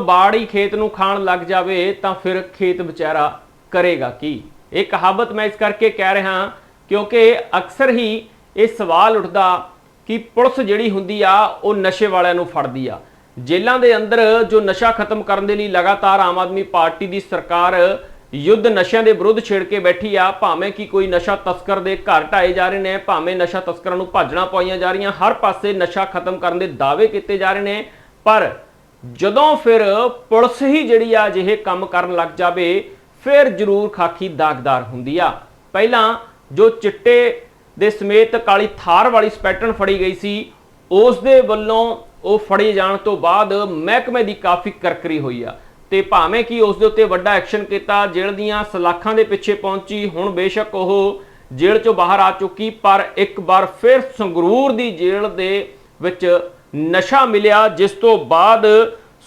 ਬਾੜੀ ਖੇਤ ਨੂੰ ਖਾਣ ਲੱਗ ਜਾਵੇ ਤਾਂ ਫਿਰ ਖੇਤ ਵਿਚਾਰਾ ਕਰੇਗਾ ਕੀ? ਇਹ ਕਹਾਵਤ ਮੈਂ ਇਸ ਕਰਕੇ ਕਹਿ ਰਿਹਾ ਕਿਉਂਕਿ ਅਕਸਰ ਹੀ ਇਹ ਸਵਾਲ ਉੱਠਦਾ ਕਿ ਪੁਲਿਸ ਜਿਹੜੀ ਹੁੰਦੀ ਆ, ਉਹ ਨਸ਼ੇ ਵਾਲਿਆਂ ਨੂੰ ਫੜਦੀ ਆ। ਜੇਲ੍ਹਾਂ ਦੇ ਅੰਦਰ ਜੋ ਨਸ਼ਾ ਖਤਮ ਕਰਨ ਦੇ ਲਈ ਲਗਾਤਾਰ ਆਮ ਆਦਮੀ ਪਾਰਟੀ ਦੀ ਸਰਕਾਰ ਯੁੱਧ ਨਸ਼ਿਆਂ ਦੇ ਵਿਰੁੱਧ ਛੇੜ ਕੇ ਬੈਠੀ ਆ, ਭਾਵੇਂ ਕਿ ਕੋਈ ਨਸ਼ਾ ਤਸਕਰ ਦੇ ਘਰ ਢਾਏ ਜਾ ਰਹੇ ਨੇ, ਭਾਵੇਂ ਨਸ਼ਾ ਤਸਕਰਾਂ ਨੂੰ ਭਾਜਣਾ ਪਾਈਆਂ ਜਾ ਰਹੀਆਂ, ਹਰ ਪਾਸੇ ਨਸ਼ਾ ਖਤਮ ਕਰਨ ਦੇ ਦਾਅਵੇ ਕੀਤੇ ਜਾ ਰਹੇ ਨੇ, ਪਰ ਜਦੋਂ ਫਿਰ ਪੁਲਿਸ ਹੀ ਜਿਹੜੀ ਆ ਅਜਿਹੇ ਕੰਮ ਕਰਨ ਲੱਗ ਜਾਵੇ, ਫਿਰ ਜ਼ਰੂਰ ਖਾਕੀ ਦਾਗਦਾਰ ਹੁੰਦੀ ਆ। ਪਹਿਲਾਂ ਜੋ ਚਿੱਟੇ ਦੇ ਸਮੇਤ ਕਾਲੀ ਥਾਰ ਵਾਲੀ ਸਪੈਟਰਨ ਫੜੀ ਗਈ ਸੀ, ਉਸ ਦੇ ਵੱਲੋਂ ਉਹ ਫੜੇ ਜਾਣ ਤੋਂ ਬਾਅਦ ਮਹਿਕਮੇ ਦੀ ਕਾਫੀ ਕਰਕਰੀ ਹੋਈ ਆ। ਤੇ ਭਾਵੇਂ ਕਿ ਉਸ ਦੇ ਉੱਤੇ ਵੱਡਾ ਐਕਸ਼ਨ ਕੀਤਾ, ਜੇਲ੍ਹ ਦੀਆਂ ਸਲਾਖਾਂ ਦੇ ਪਿੱਛੇ ਪਹੁੰਚੀ, ਹੁਣ ਬੇਸ਼ੱਕ ਉਹ ਜੇਲ੍ਹ ਚੋਂ ਬਾਹਰ ਆ ਚੁੱਕੀ, ਪਰ ਇੱਕ ਵਾਰ ਫਿਰ ਸੰਗਰੂਰ ਦੀ ਜੇਲ੍ਹ ਦੇ ਵਿੱਚ ਨਸ਼ਾ ਮਿਲਿਆ, ਜਿਸ ਤੋਂ ਬਾਅਦ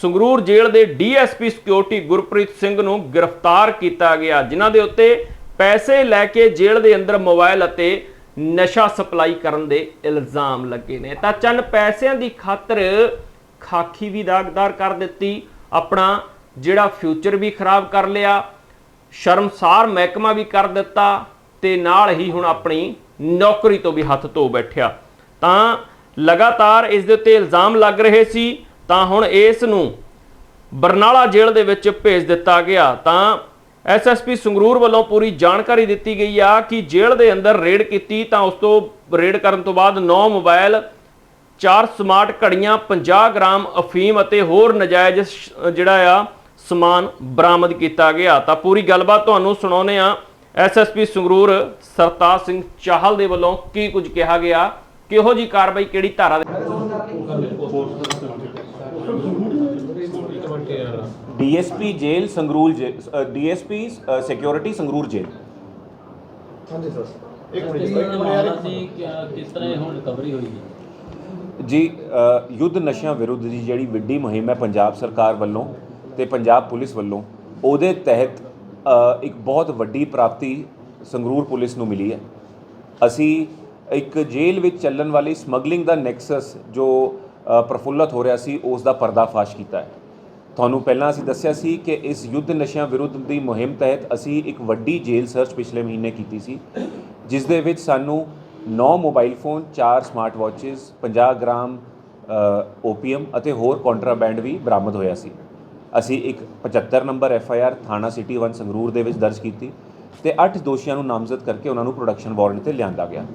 ਸੰਗਰੂਰ ਜੇਲ੍ਹ ਦੇ ਡੀਐਸਪੀ ਸਿਕਿਉਰਿਟੀ ਗੁਰਪ੍ਰੀਤ ਸਿੰਘ ਨੂੰ ਗ੍ਰਿਫਤਾਰ ਕੀਤਾ ਗਿਆ, ਜਿਨ੍ਹਾਂ ਦੇ ਉੱਤੇ ਪੈਸੇ ਲੈ ਕੇ ਜੇਲ੍ਹ ਦੇ ਅੰਦਰ ਮੋਬਾਈਲ ਅਤੇ ਨਸ਼ਾ ਸਪਲਾਈ ਕਰਨ ਦੇ ਇਲਜ਼ਾਮ ਲੱਗੇ ਨੇ। ਤਾਂ ਚੰਨ ਪੈਸਿਆਂ ਦੀ ਖਾਤਰ ਖਾਕੀ ਵੀ ਦਾਗਦਾਰ ਕਰ ਦਿੱਤੀ, ਆਪਣਾ ਜਿਹੜਾ ਫਿਊਚਰ ਵੀ ਖਰਾਬ ਕਰ ਲਿਆ, ਸ਼ਰਮਸਾਰ ਮਹਿਕਮਾ ਵੀ ਕਰ ਦਿੱਤਾ ਤੇ ਨਾਲ ਹੀ ਹੁਣ ਆਪਣੀ ਨੌਕਰੀ ਤੋਂ ਵੀ ਹੱਥ ਧੋ ਬੈਠਿਆ। ਤਾਂ ਲਗਾਤਾਰ ਇਸ ਦੇ ਉੱਤੇ ਇਲਜ਼ਾਮ ਲੱਗ ਰਹੇ ਸੀ, ਤਾਂ ਹੁਣ ਇਸ ਨੂੰ ਬਰਨਾਲਾ ਜੇਲ੍ਹ ਦੇ ਵਿੱਚ ਭੇਜ ਦਿੱਤਾ ਗਿਆ। ਤਾਂ ਐਸਐਸਪੀ ਸੰਗਰੂਰ ਵੱਲੋਂ ਪੂਰੀ ਜਾਣਕਾਰੀ ਦਿੱਤੀ ਗਈ ਆ ਕਿ ਜੇਲ੍ਹ ਦੇ ਅੰਦਰ ਰੇਡ ਕੀਤੀ, ਤਾਂ ਉਸ ਤੋਂ ਰੇਡ ਕਰਨ ਤੋਂ ਬਾਅਦ 9 ਮੋਬਾਈਲ 4 ਸਮਾਰਟ ਘੜੀਆਂ 50 ਗ੍ਰਾਮ ਅਫੀਮ ਅਤੇ ਹੋਰ ਨਜਾਇਜ਼ ਸ਼- ਜਿਹੜਾ ਆ, ਸਮਾਨ ਬਰਾਮਦ ਕੀਤਾ ਗਿਆ। ਤਾਂ ਪੂਰੀ ਗੱਲਬਾਤ ਤੁਹਾਨੂੰ ਸੁਣਾਉਨੇ ਆ ਐਸਐਸਪੀ ਸੰਗਰੂਰ ਸਰਤਾਜ ਸਿੰਘ ਚਾਹਲ ਦੇ ਵੱਲੋਂ ਕੀ ਕੁਝ ਕਿਹਾ ਗਿਆ? ਕਿਹੋ ਜੀ ਕਾਰਵਾਈ ਕਿਹੜੀ ਧਾਰਾ ਦੇ DSP jail Sangrur DSP security Sangrur jail ਹਾਂਜੀ ਸਰ। ਇੱਕ ਮਿੰਟ ਕਿਸ ਜੀ, ਤਰ੍ਹਾਂ ਇਹ ਹੁਣ ਰਿਕਵਰੀ ਹੋਈ ਹੈ? ਜੀ ਯੁੱਧ ਨਸ਼ਿਆਂ ਵਿਰੁੱਧ ਦੀ ਜਿਹੜੀ ਵੱਡੀ ਮੁਹਿੰਮ ਹੈ ਪੰਜਾਬ ਸਰਕਾਰ ਵੱਲੋਂ ਤੇ ਪੰਜਾਬ ਪੁਲਿਸ ਵੱਲੋਂ ਉਹਦੇ ਤਹਿਤ ਇੱਕ ਬਹੁਤ ਵੱਡੀ ਪ੍ਰਾਪਤੀ ਸੰਗਰੂਰ ਪੁਲਿਸ ਨੂੰ ਮਿਲੀ ਹੈ। ਅਸੀਂ ਇੱਕ ਜੇਲ੍ਹ ਵਿੱਚ ਚੱਲਣ ਵਾਲੀ ਸਮਗਲਿੰਗ ਦਾ ਨੈਕਸਸ ਜੋ ਅ, ਪ੍ਰਫੁੱਲਤ ਹੋ ਰਿਹਾ ਸੀ ਉਸ ਦਾ ਪਰਦਾਫਾਸ਼ ਕੀਤਾ ਹੈ। ਤੁਹਾਨੂੰ ਪਹਿਲਾਂ ਅਸੀਂ ਦੱਸਿਆ ਸੀ ਕਿ ਇਸ ਯੁੱਧ ਨਸ਼ਿਆਂ ਵਿਰੁੱਧ ਦੀ ਮੁਹਿੰਮ ਤਹਿਤ ਅਸੀਂ ਇੱਕ ਵੱਡੀ ਜੇਲ੍ਹ ਸਰਚ ਪਿਛਲੇ ਮਹੀਨੇ ਕੀਤੀ ਸੀ ਜਿਸ ਦੇ ਵਿੱਚ ਸਾਨੂੰ 9 mobile phone 4 smart watches 50 gram opium ਅਤੇ ਹੋਰ ਕੰਟਰਾਬੈਂਡ ਵੀ ਬਰਾਮਦ ਹੋਇਆ ਸੀ। ਅਸੀਂ ਇੱਕ 75 ਨੰਬਰ ਐਫ ਆਈ ਆਰ ਥਾਣਾ ਸਿਟੀ 1 ਸੰਗਰੂਰ ਦੇ ਵਿੱਚ ਦਰਜ ਕੀਤੀ ਤੇ 8 ਦੋਸ਼ੀਆਂ ਨੂੰ ਨਾਮਜ਼ਦ ਕਰਕੇ ਉਹਨਾਂ ਨੂੰ ਪ੍ਰੋਡਕਸ਼ਨ ਵਾਰੰਟ ਤੇ ਲਿਆਂਦਾ ਗਿਆ।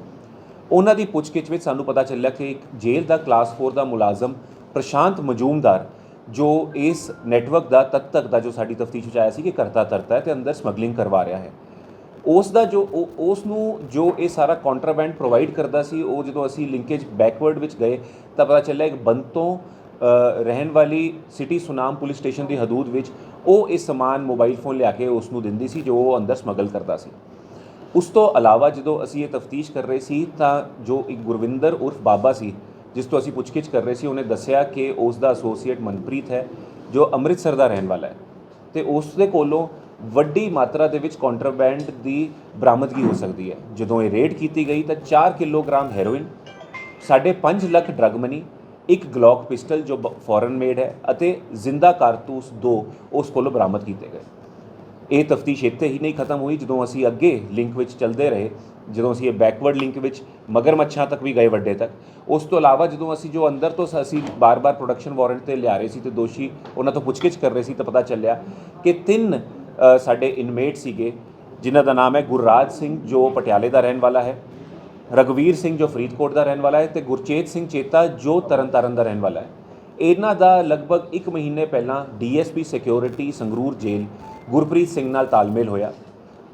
ਉਹਨਾਂ ਦੀ ਪੁੱਛਗਿੱਛ ਵਿੱਚ ਸਾਨੂੰ ਪਤਾ ਚੱਲਿਆ ਕਿ ਇੱਕ ਜੇਲ੍ਹ ਦਾ ਕਲਾਸ 4 ਦਾ ਮੁਲਾਜ਼ਮ ਪ੍ਰਸ਼ਾਂਤ ਮਜੂਮਦਾਰ, ਜੋ ਇਸ ਨੈਟਵਰਕ ਦਾ ਤਦ ਤੱਕ ਦਾ ਜੋ ਸਾਡੀ ਤਫਤੀਸ਼ ਵਿੱਚ ਆਇਆ ਸੀ ਕਿ ਕਰਤਾ ਤਰਤਾ ਹੈ ਤੇ ਅੰਦਰ ਸਮਗਲਿੰਗ ਕਰਵਾ ਰਿਹਾ ਹੈ। ਉਸ ਦਾ ਜੋ ਉਹ- ਉਸ ਨੂੰ ਜੋ ਇਹ ਸਾਰਾ ਕੰਟਰਾਬੈਂਡ ਪ੍ਰੋਵਾਈਡ ਕਰਦਾ ਸੀ, ਉਹ ਜਦੋਂ ਅਸੀਂ ਲਿੰਕੇਜ ਬੈਕਵਰਡ ਵਿੱਚ ਗਏ ਤਾਂ ਪਤਾ ਚੱਲਿਆ ਇੱਕ ਬੰਦ ਤੋਂ ਰਹਿਣ ਵਾਲੀ ਸਿਟੀ ਸੁਨਾਮ ਪੁਲਿਸ ਸਟੇਸ਼ਨ ਦੀ ਹਦੂਦ ਵਿੱਚ ਉਹ ਇਹ ਸਮਾਨ ਮੋਬਾਈਲ ਫੋਨ ਲਿਆ ਕੇ ਉਸ ਨੂੰ ਦਿੰਦੀ ਸੀ, ਜੋ ਉਹ ਅੰਦਰ ਸਮਗਲ ਕਰਦਾ ਸੀ। ਉਸ ਤੋਂ ਇਲਾਵਾ ਜਦੋਂ ਅਸੀਂ ਇਹ ਤਫਤੀਸ਼ ਕਰ ਰਹੇ ਸੀ ਤਾਂ ਜੋ ਇੱਕ ਗੁਰਵਿੰਦਰ ਉਰਫ ਬਾਬਾ ਸੀ, ਜਿਸ ਤੋਂ ਅਸੀਂ ਪੁੱਛਗਿੱਛ ਕਰ ਰਹੇ ਸੀ, ਉਹਨੇ ਦੱਸਿਆ ਕਿ ਉਸ ਦਾ ਐਸੋਸੀਏਟ ਮਨਪ੍ਰੀਤ ਹੈ, ਜੋ ਅੰਮ੍ਰਿਤਸਰ ਦਾ ਰਹਿਣ ਵਾਲਾ ਹੈ। ਤੇ ਉਸ ਦੇ ਕੋਲੋਂ ਵੱਡੀ ਮਾਤਰਾ ਦੇ ਵਿੱਚ ਕੰਟਰਾਬੈਂਡ ਦੀ ਬਰਾਮਦਗੀ ਹੋ ਸਕਦੀ ਹੈ। ਜਦੋਂ ਇਹ ਰੇਡ ਕੀਤੀ ਗਈ ਤਾਂ 4 ਕਿਲੋਗ੍ਰਾਮ ਹੈਰੋਇਨ, ਸਾਢੇ 5 ਲੱਖ ਡਰਗ ਮਨੀ ਇੱਕ ਗਲੌਕ ਪਿਸਟਲ ਜੋ ਫੋਰਨ ਮੇਡ ਹੈ ਅਤੇ ਜ਼ਿੰਦਾ ਕਾਰਤੂਸ ਦੋ ਉਸ ਕੋਲੋਂ ਬਰਾਮਦ ਕੀਤੇ ਗਏ। ਇਹ ਤਫਤੀਸ਼ ਇੱਥੇ ਹੀ ਨਹੀਂ ਖਤਮ ਹੋਈ, ਜਦੋਂ ਅਸੀਂ ਅੱਗੇ ਲਿੰਕ ਵਿੱਚ ਚੱਲਦੇ ਰਹੇ, ਜਦੋਂ ਅਸੀਂ ਇਹ ਬੈਕਵਰਡ ਲਿੰਕ ਵਿੱਚ ਮਗਰਮੱਛਾਂ ਤੱਕ ਵੀ ਗਏ ਵੱਡੇ ਤੱਕ। ਉਸ ਤੋਂ ਇਲਾਵਾ ਜਦੋਂ ਅਸੀਂ ਜੋ ਅੰਦਰ ਤੋਂ ਸ- ਅਸੀਂ ਬਾਰ-ਬਾਰ ਪ੍ਰੋਡਕਸ਼ਨ ਵਾਰੰਟ ਤੇ ਲਿਆ ਰਹੇ ਸੀ ਤੇ ਦੋਸ਼ੀ ਉਹਨਾਂ ਤੋਂ ਪੁੱਛਗਿੱਛ ਕਰ ਰਹੇ ਸੀ ਤਾਂ ਪਤਾ ਚੱਲਿਆ ਕਿ ਤਿੰਨ ਸਾਡੇ ਇਨਮੇਟ ਸੀਗੇ, ਜਿਨ੍ਹਾਂ ਦਾ ਨਾਮ ਹੈ ਗੁਰਰਾਜ ਸਿੰਘ, ਜੋ ਪਟਿਆਲੇ ਦਾ ਰਹਿਣ ਵਾਲਾ ਹੈ ਰਗਵੀਰ ਸਿੰਘ ਜੋ ਫਰੀਦਕੋਟ ਦਾ ਰਹਿਣ ਵਾਲਾ ਹੈ ਤੇ ਗੁਰਚੇਤ ਸਿੰਘ ਚੇਤਾ ਜੋ ਤਰਨਤਾਰਨ ਦਾ ਰਹਿਣ ਵਾਲਾ ਹੈ। ਇਹਨਾਂ ਦਾ ਲਗਭਗ 1 ਮਹੀਨੇ ਪਹਿਲਾਂ DSP security Sangrur jail Gurpreet Singh ਨਾਲ ਤਾਲਮੇਲ ਹੋਇਆ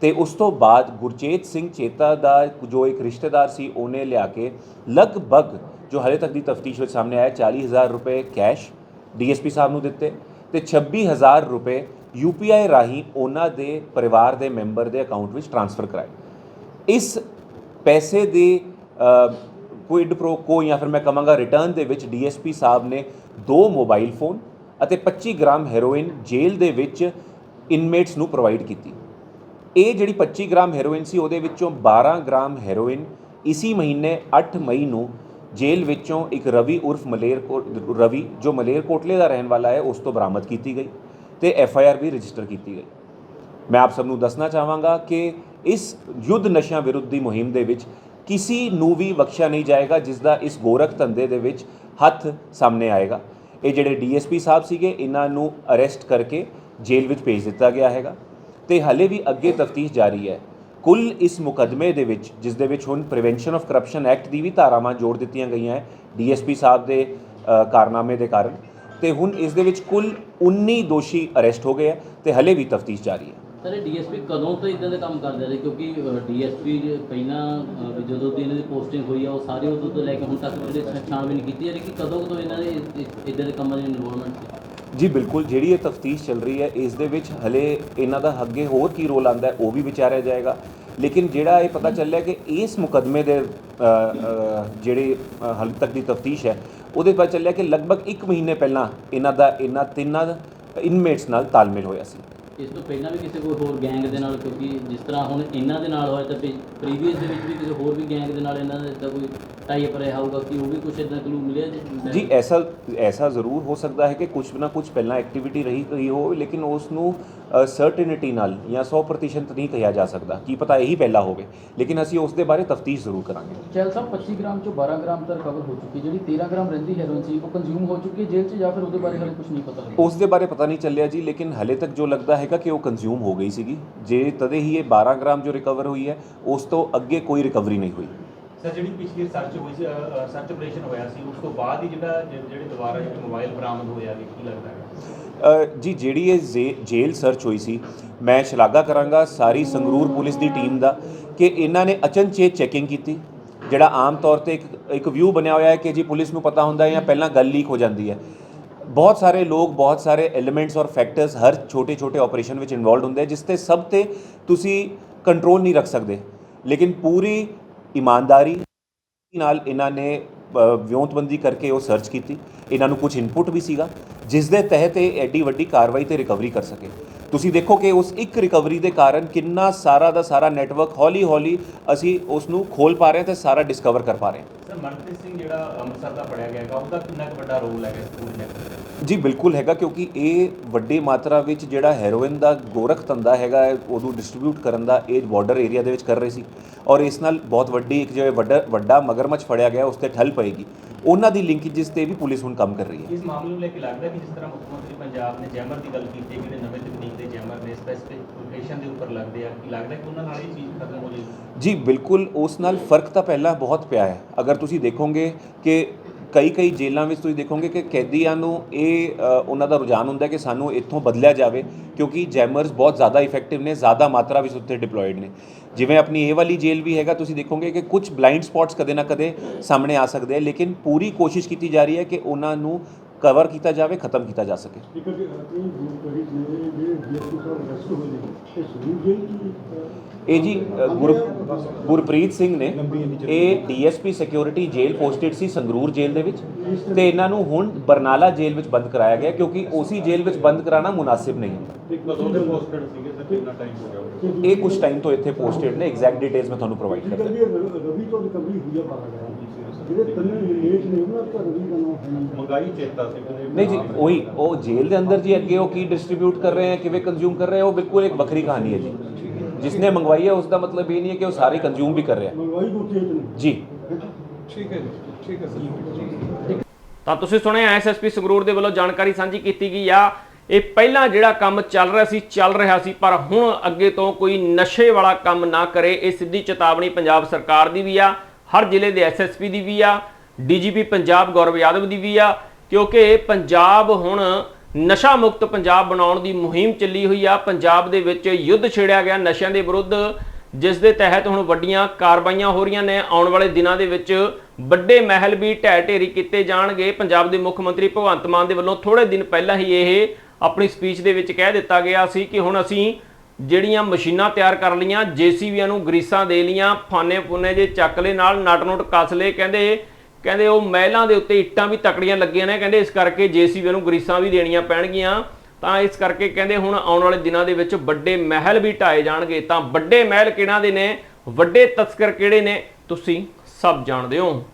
ਤੇ ਉਸ ਤੋਂ ਬਾਅਦ ਗੁਰਚੇਤ ਸਿੰਘ ਚੇਤਾ ਦਾ ਜੋ ਇੱਕ ਰਿਸ਼ਤੇਦਾਰ ਸੀ, ਉਹਨੇ ਲਿਆ ਕੇ ਲਗਭਗ ਜੋ ਹਲੇ ਤੱਕ ਦੀ ਤਫਤੀਸ਼ ਵਿੱਚ ਸਾਹਮਣੇ ਆਇਆ 40000 ਰੁਪਏ ਕੈਸ਼ ਡੀਐਸਪੀ ਸਾਹਿਬ ਨੂੰ ਦਿੱਤੇ ਤੇ 26000 ਰੁਪਏ ਯੂਪੀਆਈ ਰਾਹੀਂ ਉਹਨਾਂ ਦੇ ਪਰਿਵਾਰ ਦੇ ਮੈਂਬਰ ਦੇ ਅਕਾਊਂਟ ਵਿੱਚ ਟ੍ਰਾਂਸਫਰ ਕਰਾਏ। ਇਸ ਪੈਸੇ ਦੇ ਕੁਇਡ ਪ੍ਰੋ ਕੋ ਜਾਂ ਫਿਰ ਮੈਂ ਕਹਾਂਗਾ ਰਿਟਰਨ ਦੇ ਵਿੱਚ ਡੀਐਸਪੀ ਸਾਹਿਬ ਨੇ ਦੋ ਮੋਬਾਈਲ ਫੋਨ ਅਤੇ 25 ਗ੍ਰਾਮ ਹੈਰੋਇਨ ਜੇਲ੍ਹ ਦੇ ਵਿੱਚ ਇਨਮੇਟਸ ਨੂੰ ਪ੍ਰੋਵਾਈਡ ਕੀਤੀ। ਇਹ ਜਿਹੜੀ 25 ਗ੍ਰਾਮ ਹੈਰੋਇਨ ਸੀ, ਉਹਦੇ ਵਿੱਚੋਂ 12 ਗ੍ਰਾਮ ਹੈਰੋਇਨ ਇਸੀ ਮਹੀਨੇ 8 ਮਈ ਨੂੰ ਜੇਲ੍ਹ ਵਿੱਚੋਂ ਇੱਕ ਰਵੀ ਉਰਫ ਮਲੇਰ ਰਵੀ ਜੋ ਮਲੇਰ ਕੋਟਲੇ ਦਾ ਰਹਿਣ ਵਾਲਾ ਹੈ, ਉਸ ਤੋਂ ਬਰਾਮਦ ਕੀਤੀ ਗਈ ਤੇ ਐਫ ਆਈ ਆਰ ਵੀ ਰਜਿਸਟਰ ਕੀਤੀ ਗਈ। ਮੈਂ ਆਪ ਸਭ ਨੂੰ ਦੱਸਣਾ ਚਾਹਾਂਗਾ ਕਿ ਇਸ ਯੁੱਧ ਨਸ਼ਿਆਂ ਵਿਰੁੱਧ ਦੀ ਮੁਹਿੰਮ ਦੇ ਵਿੱਚ ਕਿਸੇ ਨੂੰ ਵੀ ਬਖਸ਼ਿਆ ਨਹੀਂ ਜਾਏਗਾ ਜਿਸ ਦਾ ਇਸ ਗੋਰਖ ਧੰਦੇ ਦੇ ਵਿੱਚ ਹੱਥ ਸਾਹਮਣੇ ਆਏਗਾ। ਇਹ ਜਿਹੜੇ ਡੀਐਸਪੀ ਸਾਹਿਬ ਸੀਗੇ, ਇਹਨਾਂ ਨੂੰ ਅਰੈਸਟ ਕਰਕੇ ਜੇਲ੍ਹ ਵਿੱਚ ਭੇਜ ਦਿੱਤਾ ਗਿਆ ਹੈਗਾ। ਤੇ ਹਲੇ ਵੀ ਅੱਗੇ ਤਫਤੀਸ਼ ਜਾਰੀ ਹੈ। ਕੁੱਲ ਇਸ ਮੁਕਦਮੇ ਦੇ ਵਿੱਚ, ਜਿਸ ਦੇ ਵਿੱਚ ਹੁਣ ਪ੍ਰੀਵੈਂਸ਼ਨ ਆਫ ਕਰਪਸ਼ਨ ਐਕਟ ਦੀ ਵੀ ਧਾਰਾਵਾਂ ਜੋੜ ਦਿੱਤੀਆਂ ਗਈਆਂ ਹੈ ਡੀਐਸਪੀ ਸਾਹਿਬ ਦੇ ਕਾਰਨਾਮੇ ਦੇ ਕਾਰਨ। ਤੇ ਹੁਣ ਇਸ ਦੇ ਵਿੱਚ ਕੁੱਲ 19 ਦੋਸ਼ੀ ਅਰੈਸਟ ਹੋ ਗਏ ਹੈ ਤੇ ਹਲੇ ਵੀ ਤਫਤੀਸ਼ ਜਾਰੀ ਹੈ। ਸਰ ਡੀਐਸਪੀ ਕਦੋਂ ਤੋਂ ਇਦਾਂ ਦੇ ਕੰਮ ਕਰਦੇ ਰਹੇ? ਕਿਉਂਕਿ ਡੀਐਸਪੀ ਪਹਿਲਾਂ ਜਦੋਂ ਦੀ ਇਹਨਾਂ ਦੀ ਪੋਸਟਿੰਗ ਹੋਈ ਆ, ਉਹ ਸਾਰੇ ਉਦੋਂ ਤੋਂ ਲੈ ਕੇ ਹੁਣ ਤੱਕ ਜਿਹੜੇ ਛਾਣਬੀਨ ਕੀਤੀ। ਜਾ ਰਹੀ ਕਿ ਕਦੋਂ ਕਦੋਂ ਇਹਨਾਂ ਦੇ ਇਦਾਂ ਦੇ ਕੰਮਾਂ ਦੀ ਇਨਵੋਲਵਮੈਂਟ ਸੀ? ਜੀ, ਬਿਲਕੁਲ। ਜਿਹੜੀ ਇਹ ਤਫਤੀਸ਼ ਚੱਲ ਰਹੀ ਹੈ, ਇਸ ਦੇ ਵਿੱਚ ਹਲੇ ਇਹਨਾਂ ਦਾ ਅੱਗੇ ਹੋਰ ਕੀ ਰੋਲ ਆਂਦਾ ਉਹ ਵੀ ਵਿਚਾਰਿਆ ਜਾਏਗਾ। ਲੇਕਿਨ ਜਿਹੜਾ ਇਹ ਪਤਾ ਚੱਲਿਆ ਕਿ ਇਸ ਮੁਕਦਮੇ ਦੇ ਜਿਹੜੇ ਹਾਲੇ ਤੱਕ ਦੀ ਤਫਤੀਸ਼ ਹੈ, ਉਹਦੇ ਪਤਾ ਚੱਲਿਆ ਕਿ ਲਗਭਗ 1 ਮਹੀਨੇ ਪਹਿਲਾਂ ਇਹਨਾਂ ਦਾ, ਇਹਨਾਂ ਤਿੰਨਾਂ ਇਨਮੇਟਸ ਨਾਲ ਤਾਲਮੇਲ ਹੋਇਆ ਸੀ। ਇਸ ਤੋਂ ਪਹਿਲਾਂ ਵੀ ਕਿਸੇ ਕੋਈ ਹੋਰ ਗੈਂਗ ਦੇ ਨਾਲ ਕਿਉਂਕਿ ਜਿਸ ਤਰ੍ਹਾਂ ਹੁਣ ਇਹਨਾਂ ਦੇ ਨਾਲ ਹੋਇਆ ਤਾਂ ਪ੍ਰੀਵੀਅਸ ਦੇ ਵਿੱਚ ਵੀ ਕਿਸੇ ਹੋਰ ਵੀ ਗੈਂਗ ਦੇ ਨਾਲ ਇਹਨਾਂ ਦਾ ਇਦਾਂ ਕੋਈ ਟਾਈ ਅਪ ਰਿਹਾ ਹੋਊਗਾ ਕਿ ਉਹ ਵੀ ਕੁਝ ਇਦਾਂ ਕਲੂ ਮਿਲਿਆ ਜੀ? ਜੀ ਐਸਾ ਐਸਾ ਜ਼ਰੂਰ ਹੋ ਸਕਦਾ ਹੈ ਕਿ ਕੁਝ ਨਾ ਕੁਝ ਪਹਿਲਾਂ ਐਕਟੀਵਿਟੀ ਰਹੀ ਗਈ ਹੋ ਲੇਕਿਨ ਉਸ ਨੂੰ ਸਰਟਨਿਟੀ ਨਾਲ ਜਾਂ 100% ਨਹੀਂ ਕਿਹਾ ਜਾ ਸਕਦਾ। ਕੀ ਪਤਾ ਇਹੀ ਪਹਿਲਾ ਹੋਵੇ ਲੇਕਿਨ ਅਸੀਂ ਉਸ ਦੇ ਬਾਰੇ ਤਫਤੀਸ਼ ਜ਼ਰੂਰ ਕਰਾਂਗੇ। ਚੈਲ ਸਾਹਿਬ 25 ਗ੍ਰਾਮ ਚੋਂ 12 ਗ੍ਰਾਮ ਤਾਂ ਰਿਕਵਰ ਹੋ ਚੁੱਕੀ ਜਿਹੜੀ 13 ਗ੍ਰਾਮ ਰਹਿੰਦੀ ਹੈਰੋਇਨ ਸੀ ਉਹ ਕੰਜ਼ਿਊਮ ਹੋ ਚੁੱਕੀ ਹੈ ਜੇਲ੍ਹ 'ਚ ਜਾਂ ਫਿਰ ਉਹਦੇ ਬਾਰੇ ਹਾਲੇ ਕੁਝ ਨਹੀਂ ਪਤਾ ਉਸ ਦੇ ਬਾਰੇ ਪਤਾ ਨਹੀਂ ਚੱਲਿਆ ਜੀ ਲੇਕਿਨ ਹਲੇ ਤੱਕ ਜੋ ਲੱਗਦਾ ਹੈਗਾ ਕਿ ਉਹ ਕੰਜ਼ਿਊਮ ਹੋ ਗਈ ਸੀਗੀ। ਜੇ ਤਦੇ ਹੀ ਇਹ 12 ਗ੍ਰਾਮ ਜੋ ਰਿਕਵਰ ਹੋਈ ਹੈ ਉਸ ਤੋਂ ਅੱਗੇ ਕੋਈ ਰਿਕਵਰੀ ਨਹੀਂ ਹੋਈ। ਸਰ ਜਿਹੜੀ ਪਿਛਲੀ ਸਰਚ ਹੋਈ ਸੀ ਸਰਚ ਆਪਰੇਸ਼ਨ ਹੋਇਆ ਸੀ ਉਸ ਤੋਂ ਬਾਅਦ ਹੀ ਜਿਹੜਾ ਜਿਹੜੇ ਦੁਬਾਰਾ ਜਿਹੜਾ ਮੋਬਾਈਲ ਬਰਾਮਦ ਹੋਇਆ ਵੀ ਕੀ ਲੱਗਦਾ ਹੈ? ਜੀ ਜਿਹੜੀ ਇਹ ਜੇਲ੍ਹ ਸਰਚ ਹੋਈ ਸੀ ਮੈਂ ਸ਼ਲਾਘਾ ਕਰਾਂਗਾ ਸਾਰੀ ਸੰਗਰੂਰ ਪੁਲਿਸ ਦੀ ਟੀਮ ਦਾ ਕਿ ਇਹਨਾਂ ਨੇ ਅਚਨਚੇਤ ਚੈਕਿੰਗ ਕੀਤੀ ਜਿਹੜਾ ਆਮ ਤੌਰ ਤੇ ਇੱਕ ਇੱਕ ਵਿਊ ਬਣਿਆ ਹੋਇਆ ਹੈ ਕਿ ਜੀ ਪੁਲਿਸ ਨੂੰ ਪਤਾ ਹੁੰਦਾ ਹੈ ਜਾਂ ਪਹਿਲਾਂ ਗੱਲ ਲੀਕ ਹੋ ਜਾਂਦੀ ਹੈ। ਬਹੁਤ ਸਾਰੇ ਲੋਕ, ਬਹੁਤ ਸਾਰੇ ਐਲੀਮੈਂਟਸ ਔਰ ਫੈਕਟਰਸ ਹਰ ਛੋਟੇ ਛੋਟੇ ਆਪਰੇਸ਼ਨ ਵਿੱਚ ਇਨਵੋਲਡ ਹੁੰਦੇ ਜਿਸ ਤੇ ਸਭ ਤੇ ਤੁਸੀਂ ਕੰਟਰੋਲ ਨਹੀਂ ਰੱਖ ਸਕਦੇ। ਲੇਕਿਨ ਪੂਰੀ ਇਮਾਨਦਾਰੀ ਨਾਲ ਇਹਨਾਂ ਨੇ ਵਿਉਂਤਬੰਦੀ ਕਰਕੇ ਉਹ ਸਰਚ ਕੀਤੀ। ਇਹਨਾਂ ਨੂੰ ਕੁਝ ਇਨਪੁਟ ਵੀ ਸੀਗਾ, ਜਿਸ ਦੇ ਤਹਿਤ ਇਹ ਐਡੀ ਵੱਡੀ ਕਾਰਵਾਈ ਤੇ ਰਿਕਵਰੀ ਕਰ ਸਕੇ। ਤੁਸੀਂ ਦੇਖੋ ਕਿ ਉਸ ਇੱਕ ਰਿਕਵਰੀ ਦੇ ਕਾਰਨ ਕਿੰਨਾ ਸਾਰਾ ਦਾ ਸਾਰਾ ਨੈਟਵਰਕ ਹੌਲੀ ਹੌਲੀ ਅਸੀਂ ਉਸ ਨੂੰ ਖੋਲ ਪਾ ਰਹੇ ਹਾਂ ਤੇ ਸਾਰਾ ਡਿਸਕਵਰ ਕਰ ਪਾ ਰਹੇ ਹਾਂ। ਸਰ ਮਨਪ੍ਰੀਤ ਸਿੰਘ ਜਿਹੜਾ ਅੰਮ੍ਰਿਤਸਰ ਦਾ ਫੜਿਆ ਗਿਆ ਹੈਗਾ ਉਹਦਾ ਕਿੰਨਾ ਕੁ ਵੱਡਾ ਰੋਲ ਹੈਗਾ ਇਸ ਪੂਰੇ ਨੈਟਵਰਕ ਜੀ ਬਿਲਕੁਲ ਹੈਗਾ ਕਿਉਂਕਿ ਇਹ ਵੱਡੀ ਮਾਤਰਾ ਵਿੱਚ ਜਿਹੜਾ ਹੈਰੋਇਨ ਦਾ ਗੋਰਖ ਧੰਦਾ ਹੈਗਾ ਉਹਨੂੰ ਡਿਸਟ੍ਰੀਬਿਊਟ ਕਰਨ ਦਾ ਇਹ ਬਾਰਡਰ ਏਰੀਆ ਦੇ ਵਿੱਚ ਕਰ ਰਹੇ ਸੀ। ਔਰ ਇਸ ਨਾਲ ਬਹੁਤ ਵੱਡੀ ਇੱਕ ਜਿਵੇਂ ਵੱਡਾ ਵੱਡਾ ਮਗਰਮੱਛ ਫੜਿਆ ਗਿਆ ਉਸ ਤੇ ਠੱਲ ਪਏਗੀ। ਉਹਨਾਂ ਦੀ ਲਿੰਕੇजेस ਤੇ ਵੀ ਪੁਲਿਸ ਹੁਣ ਕੰਮ ਕਰ ਰਹੀ ਹੈ। ਇਸ ਮਾਮਲੇ ਨੂੰ ਲੈ ਕੇ ਲੱਗਦਾ ਕਿ ਜਿਸ ਤਰ੍ਹਾਂ ਮੁੱਖ ਮੰਤਰੀ ਪੰਜਾਬ ਨੇ ਜੈਮਰ ਦੀ ਗੱਲ ਕੀਤੀ ਹੈ ਕਿ ਜਿਹੜੇ ਨਵੇਂ ਤਕਨੀਕ ਦੇ ਜੈਮਰ ਨੇ ਸਪੈਸਿਫਿਕ ਲੋਕੇਸ਼ਨ ਦੇ ਉੱਪਰ ਲੱਗਦੇ ਆ ਕੀ ਲੱਗਦਾ ਕਿ ਉਹਨਾਂ ਨਾਲ ਇਹ ਚੀਜ਼ ਖਤਮ ਹੋ ਜਾਏਗੀ? ਜੀ ਬਿਲਕੁਲ ਉਸ ਨਾਲ ਫ਼ਰਕ ਤਾਂ ਪਹਿਲਾਂ ਬਹੁਤ ਪਿਆ ਹੈ। ਅਗਰ ਤੁਸੀਂ ਦੇਖੋਗੇ ਕਿ ਕਈ ਕਈ ਜੇਲ੍ਹਾਂ ਵਿੱਚ ਤੁਸੀਂ ਦੇਖੋਗੇ ਕਿ ਕੈਦੀਆਂ ਨੂੰ ਇਹ ਉਹਨਾਂ ਦਾ ਰੁਝਾਨ ਹੁੰਦਾ ਕਿ ਸਾਨੂੰ ਇੱਥੋਂ ਬਦਲਿਆ ਜਾਵੇ, ਕਿਉਂਕਿ ਜੈਮਰਸ ਬਹੁਤ ਜ਼ਿਆਦਾ ਇਫੈਕਟਿਵ ਨੇ, ਜ਼ਿਆਦਾ ਮਾਤਰਾ ਵਿੱਚ ਉੱਥੇ ਡਿਪਲੋਇਡ ਨੇ। ਜਿਵੇਂ ਆਪਣੀ ਇਹ ਵਾਲੀ ਜੇਲ੍ਹ ਵੀ ਹੈਗਾ, ਤੁਸੀਂ ਦੇਖੋਗੇ ਕਿ ਕੁਝ ਬਲਾਈਂਡ ਸਪੌਟਸ ਕਦੇ ਨਾ ਕਦੇ ਸਾਹਮਣੇ ਆ ਸਕਦੇ ਆ, ਲੇਕਿਨ ਪੂਰੀ ਕੋਸ਼ਿਸ਼ ਕੀਤੀ ਜਾ ਰਹੀ ਹੈ ਕਿ ਉਹਨਾਂ ਨੂੰ ਕਵਰ ਕੀਤਾ ਜਾਵੇ, ਖਤਮ ਕੀਤਾ ਜਾ ਸਕੇ। ਇਹ ਜੀ ਗੁਰ ਗੁਰਪ੍ਰੀਤ ਸਿੰਘ ਨੇ ਇਹ ਡੀਐਸਪੀ ਸਿਕਿਉਰਿਟੀ ਜੇਲ੍ਹ ਪੋਸਟਡ ਸੀ ਸੰਗਰੂਰ ਜੇਲ੍ਹ ਦੇ ਵਿੱਚ ਤੇ ਇਹਨਾਂ ਨੂੰ ਹੁਣ ਬਰਨਾਲਾ ਜੇਲ੍ਹ ਵਿੱਚ ਬੰਦ ਕਰਾਇਆ ਗਿਆ ਕਿਉਂਕਿ ਉਸੇ ਜੇਲ੍ਹ ਵਿੱਚ ਬੰਦ ਕਰਾਉਣਾ ਮੁਨਾਸਿਬ ਨਹੀਂ ਹੁੰਦਾ ਇੱਕ ਕਦੋਂ ਦੇ ਪੋਸਟਡ ਸੀਗੇ ਸਰ ਕਿੰਨਾ ਟਾਈਮ ਹੋ ਗਿਆ ਇਹ ਕੁਝ ਟਾਈਮ ਤੋਂ ਇੱਥੇ ਪੋਸਟਡ ਨੇ ਐਗਜ਼ੈਕਟ ਡਿਟੇਲਸ ਮੈਂ ਤੁਹਾਨੂੰ ਪ੍ਰੋਵਾਈਡ ਕਰਦਾ। ਰਵੀ ਤੋਂ ਰਿਕਵਰੀ ਹੋਈ ਆ ਬਾਰਾ ਗਿਆ ਜਿਹੜੇ ਤਿੰਨ ਰਿਲੇਟ ਨੇ ਉਹਨਾਂ ਦਾ ਰਵੀ ਦਾ ਨਾਮ ਹੈ ਮੰਗਾਈ ਚੇਤਾ ਸੀ ਨਹੀਂ ਜੀ ਉਹੀ ਉਹ ਜੇਲ੍ਹ ਦੇ ਅੰਦਰ ਜੀ ਅੱਗੇ ਉਹ ਕੀ ਡਿਸਟ੍ਰੀਬਿਊਟ ਕਰ ਰਹੇ ਹੈ ਕਿਵੇਂ ਕੰਜ਼ਿਊਮ ਕਰ ਰਹੇ ਹੈ ਉਹ ਬਿਲਕੁਲ ਇੱਕ ਵੱਖਰੀ ਕਹਾਣੀ ਹੈ ਜੀ। ਜਿਸਨੇ ਮੰਗਵਾਈ ਹੈ ਉਸ ਦਾ ਮਤਲਬ ਇਹ ਨਹੀਂ ਹੈ ਕਿ ਉਹ ਸਾਰੇ ਕੰਜ਼ਿਊਮ ਵੀ ਕਰ ਰਿਹਾ ਹੈ ਮੰਗਵਾਈ ਦੋ ਚੇਤ ਨੇ ਜੀ ਠੀਕ ਹੈ ਜੀ ਠੀਕ ਹੈ ਸਰ ਤਾਂ ਤੁਸੀਂ ਸੁਣਿਆ ਐਸਐਸਪੀ ਸੰਗਰੂਰ ਦੇ ਵੱਲੋਂ ਜਾਣਕਾਰੀ ਸਾਂਝੀ ਕੀਤੀ ਗਈ ਆ। ਇਹ ਪਹਿਲਾਂ ਜਿਹੜਾ ਕੰਮ ਚੱਲ ਰਿਹਾ ਸੀ ਚੱਲ ਰਿਹਾ ਸੀ ਪਰ ਹੁਣ ਅੱਗੇ ਤੋਂ ਕੋਈ ਨਸ਼ੇ ਵਾਲਾ ਕੰਮ ਨਾ ਕਰੇ ਇਹ ਸਿੱਧੀ ਚੇਤਾਵਨੀ ਪੰਜਾਬ ਸਰਕਾਰ ਦੀ ਵੀ ਆ ਹਰ ਜ਼ਿਲ੍ਹੇ ਦੇ ਐਸਐਸਪੀ ਦੀ ਵੀ ਆ ਡੀਜੀਪੀ ਪੰਜਾਬ ਗੌਰਵ ਯਾਦਵ ਦੀ ਵੀ ਆ ਕਿਉਂਕਿ ਪੰਜਾਬ ਹੁਣ ਨਸ਼ਾ ਮੁਕਤ ਪੰਜਾਬ ਬਣਾਉਣ ਦੀ ਮੁਹਿੰਮ ਚੱਲੀ ਹੋਈ ਆ। ਪੰਜਾਬ ਦੇ ਵਿੱਚ ਯੁੱਧ ਛੇੜਿਆ ਗਿਆ ਨਸ਼ਿਆਂ ਦੇ ਵਿਰੁੱਧ, ਜਿਸ ਦੇ ਤਹਿਤ ਹੁਣ ਵੱਡੀਆਂ ਕਾਰਵਾਈਆਂ ਹੋ ਰਹੀਆਂ ਨੇ। ਆਉਣ ਵਾਲੇ ਦਿਨਾਂ ਦੇ ਵਿੱਚ ਵੱਡੇ ਮਹਿਲ ਵੀ ਢਹਿ ਢੇਰੀ ਕੀਤੇ ਜਾਣਗੇ। ਪੰਜਾਬ ਦੇ ਮੁੱਖ ਮੰਤਰੀ ਭਗਵੰਤ ਮਾਨ ਦੇ ਵੱਲੋਂ ਥੋੜੇ ਦਿਨ ਪਹਿਲਾਂ ਹੀ ਇਹ ਆਪਣੀ ਸਪੀਚ ਦੇ ਵਿੱਚ ਕਹਿ ਦਿੱਤਾ ਗਿਆ ਸੀ ਕਿ ਹੁਣ ਅਸੀਂ ਜਿਹੜੀਆਂ ਮਸ਼ੀਨਾਂ ਤਿਆਰ ਕਰ ਲੀਆਂ ਜੀਸੀਬੀਆਂ ਨੂੰ ਗਰੀਸਾਂ ਦੇ ਲੀਆਂ ਫਾਨੇ ਫੁਨੇ ਜੇ ਚੱਕਲੇ ਨਾਲ ਨਟ ਨੁਟ ਕੱਸ ਕਹਿੰਦੇ ਕਹਿੰਦੇ ਉਹ ਮਹਿਲਾਂ ਦੇ ਉੱਤੇ ਇੱਟਾਂ ਵੀ ਤਕੜੀਆਂ ਲੱਗੀਆਂ ਨੇ, ਕਹਿੰਦੇ ਇਸ ਕਰਕੇ ਜੀਸੀਬੀ ਨੂੰ ਗਰੀਸਾਂ ਵੀ ਦੇਣੀਆਂ ਪੈਣਗੀਆਂ। ਤਾਂ ਇਸ ਕਰਕੇ ਕਹਿੰਦੇ ਹੁਣ ਆਉਣ ਵਾਲੇ ਦਿਨਾਂ ਦੇ ਵਿੱਚ ਵੱਡੇ ਮਹਿਲ ਵੀ ਢਾਏ ਜਾਣਗੇ। ਤਾਂ ਵੱਡੇ ਮਹਿਲ ਕਿਹਨਾਂ ਦੇ ਨੇ? ਵੱਡੇ ਤਸਕਰ ਕਿਹੜੇ ਨੇ? ਤੁਸੀਂ ਸਭ ਜਾਣਦੇ ਹੋ।